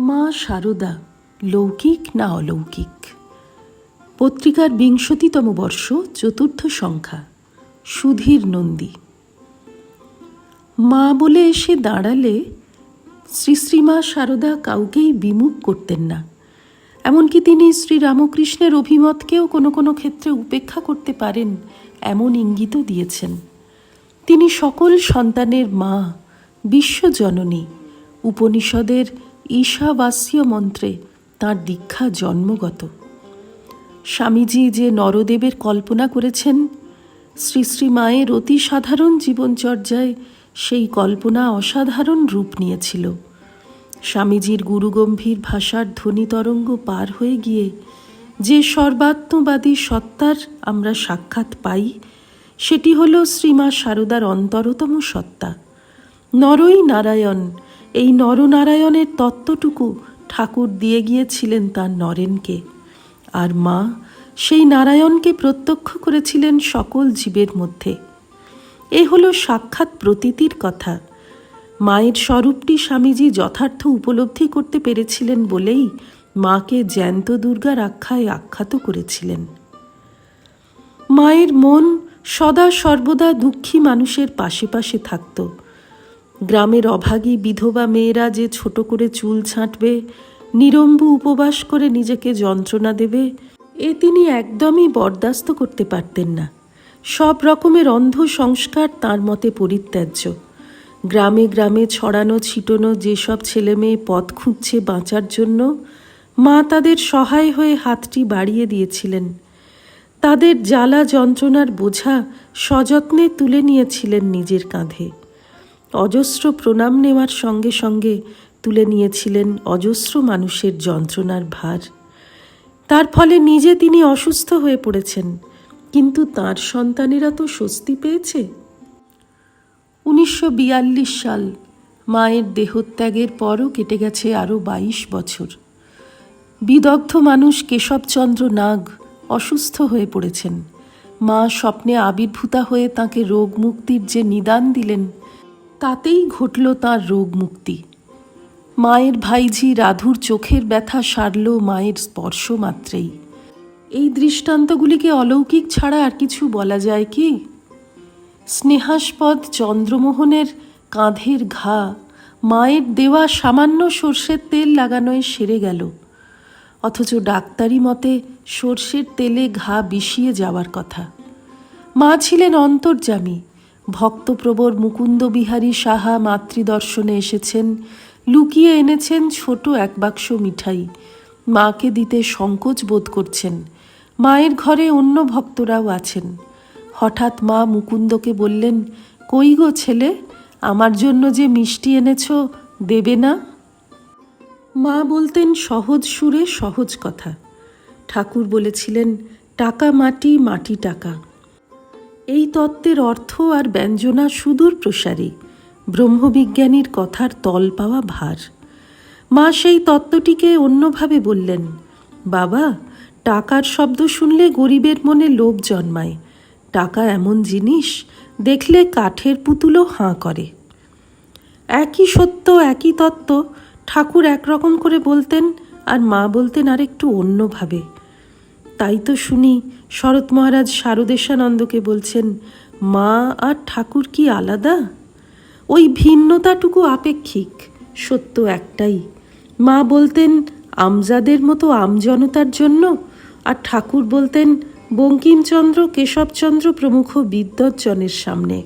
মা শারদা লৌকিক না অলৌকিক? পত্রিকার বিংশতিতম বর্ষ, চতুর্থ সংখ্যা, সুধীর নন্দী। মা বলে এসে দাঁড়ালে শ্রী শ্রীমা শারদা কাউকেই বিমুখ করতেন না। এমনকি তিনি শ্রী রামকৃষ্ণের অভিমতকেও কোনো কোনো ক্ষেত্রে উপেক্ষা করতে পারেন এমন ইঙ্গিতও দিয়েছেন। তিনি সকল সন্তানের মা, বিশ্বজননী। উপনিষদের ঈশাবাস্য মন্ত্রে তাঁর দীক্ষা জন্মগত। স্বামীজি যে নরদেবের কল্পনা করেছেন, শ্রী শ্রী মায়ের অতি সাধারণ জীবনচর্যায় সেই কল্পনা অসাধারণ রূপ নিয়েছিল। স্বামীজির গুরুগম্ভীর ভাষার ধ্বনি তরঙ্গ পার হয়ে গিয়ে, যে সর্বাত্মবাদী সত্তার আমরা সাক্ষাৎ পাই, সেটি হল শ্রীমা শারদার অন্তরতম সত্তা। নরই নারায়ণ, এই নরনারায়ণের তত্ত্বটুকু ঠাকুর দিয়ে গিয়েছিলেন তার নরেনকে। আর মা সেই নারায়ণকে প্রত্যক্ষ করেছিলেন সকল জীবের মধ্যে। এ হলো সাক্ষাৎ প্রতীতির কথা। মায়ের স্বরূপটি স্বামীজি যথার্থ উপলব্ধি করতে পেরেছিলেন বলেই মাকে জ্যান্ত দুর্গার আখ্যায় আখ্যাত করেছিলেন। মায়ের মন সদা সর্বদা দুঃখী মানুষের পাশে পাশে থাকত। গ্রামের অভাগী বিধবা মেয়েরা যে ছোট করে চুল ছাঁটবে, নিরম্বু উপবাস করে নিজেকে যন্ত্রণা দেবে, এ তিনি একদমই বরদাস্ত করতে পারতেন না। সব রকমের অন্ধ সংস্কার তার মতে পরিত্যাজ্য। গ্রামে গ্রামে ছড়ানো ছিটোনো যেসব ছেলে মেয়ে পথ খুঁজছে বাঁচার জন্য, মা তাদের সহায় হয়ে হাতটি বাড়িয়ে দিয়েছিলেন। তাদের জ্বালা যন্ত্রণার বোঝা সযত্নে তুলে নিয়েছিলেন নিজের কাঁধে। অজস্র প্রণাম নেওয়ার সঙ্গে সঙ্গে তুলে নিয়েছিলেন অজস্র মানুষের যন্ত্রণার ভার। তার ফলে নিজে তিনি অসুস্থ হয়ে পড়েছেন। কিন্তু তার সন্তানেরা তো স্বস্তি পেয়েছে। উনিশশো বিয়াল্লিশ সাল মায়ের দেহত্যাগের পরও কেটে গেছে আরও বাইশ বছর। বিদগ্ধ মানুষ কেশবচন্দ্র নাগ অসুস্থ হয়ে পড়েছেন। মা স্বপ্নে আবির্ভূতা হয়ে তাকে রোগ মুক্তির যে নিদান দিলেন, তাতেই ঘটল তার রোগ মুক্তি মায়ের ভাইঝি রাধুর চোখের ব্যথা সারল মায়ের স্পর্শ মাত্রেই এই দৃষ্টান্তগুলিকে অলৌকিক ছাড়া আর কিছু বলা যায় কি? স্নেহাস্পদ চন্দ্রমোহনের কাঁধের ঘা, মায়ের দেওয়া সামান্য সর্ষের তেল লাগানোয় সেরে গেল। অথচ ডাক্তারি মতে সর্ষের তেলে ঘা বিষিয়ে যাওয়ার কথা। মা ছিলেন অন্তর্যামী, ভক্তপ্রবর মুকুন্দ বিহারী সাহা মাতৃদর্শনে এসেছেন, লুকিয়ে এনেছেন ছোট এক বাক্স মিঠাই। মাকে দিতে সংকোচ বোধ করছেন। মায়ের ঘরে অন্য ভক্তরাও আছেন। হঠাৎ মা মুকুন্দকে বললেন, কই গো ছেলে, আমার জন্য যে মিষ্টি এনেছ দেবে না? মা বলতেন, সহজ সুরে সহজ কথা। ঠাকুর বলেছিলেন, টাকা মাটি মাটি টাকা। এই তত্ত্বের অর্থ আর ব্যঞ্জনা সুদূর প্রসারী। ব্রহ্মবিজ্ঞানীর কথার তল পাওয়া ভার। মা সেই তত্ত্বটিকে অন্যভাবে বললেন, বাবা টাকার শব্দ শুনলে গরিবের মনে লোভ জন্মায়। টাকা এমন জিনিস, দেখলে কাঠের পুতুলও হাঁ করে। একই সত্য, একই তত্ত্ব, ঠাকুর একরকম করে বলতেন আর মা বলতেন আর একটু অন্যভাবে। তাই তো শুনি শরৎ মহারাজ শারদেশানন্দকে বলছেন, মা আর ঠাকুর কি আলাদা? ওই ভিন্নতাটুকু আপেক্ষিক, সত্য একটাই। মা বলতেন, আমজাদের মতো আমজনতার জন্য আর ঠাকুর বলতেন, বঙ্কিমচন্দ্র কেশবচন্দ্র প্রমুখ বিদ্বজ্জনের সামনে।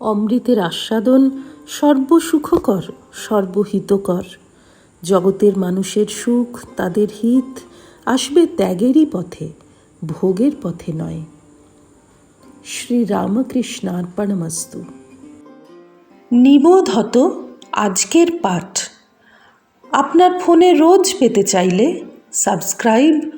অমৃতের আস্বাদন সর্বসুখকর, সর্বহিতকর। জগতের মানুষের সুখ তাদের হিত আসবে ত্যাগেরই পথে, ভোগের পথে নয়। শ্রী রামকৃষ্ণার্পণমস্তু নিবোধ হত আজকের পাঠ। আপনার ফোনে রোজ পেতে চাইলে সাবস্ক্রাইব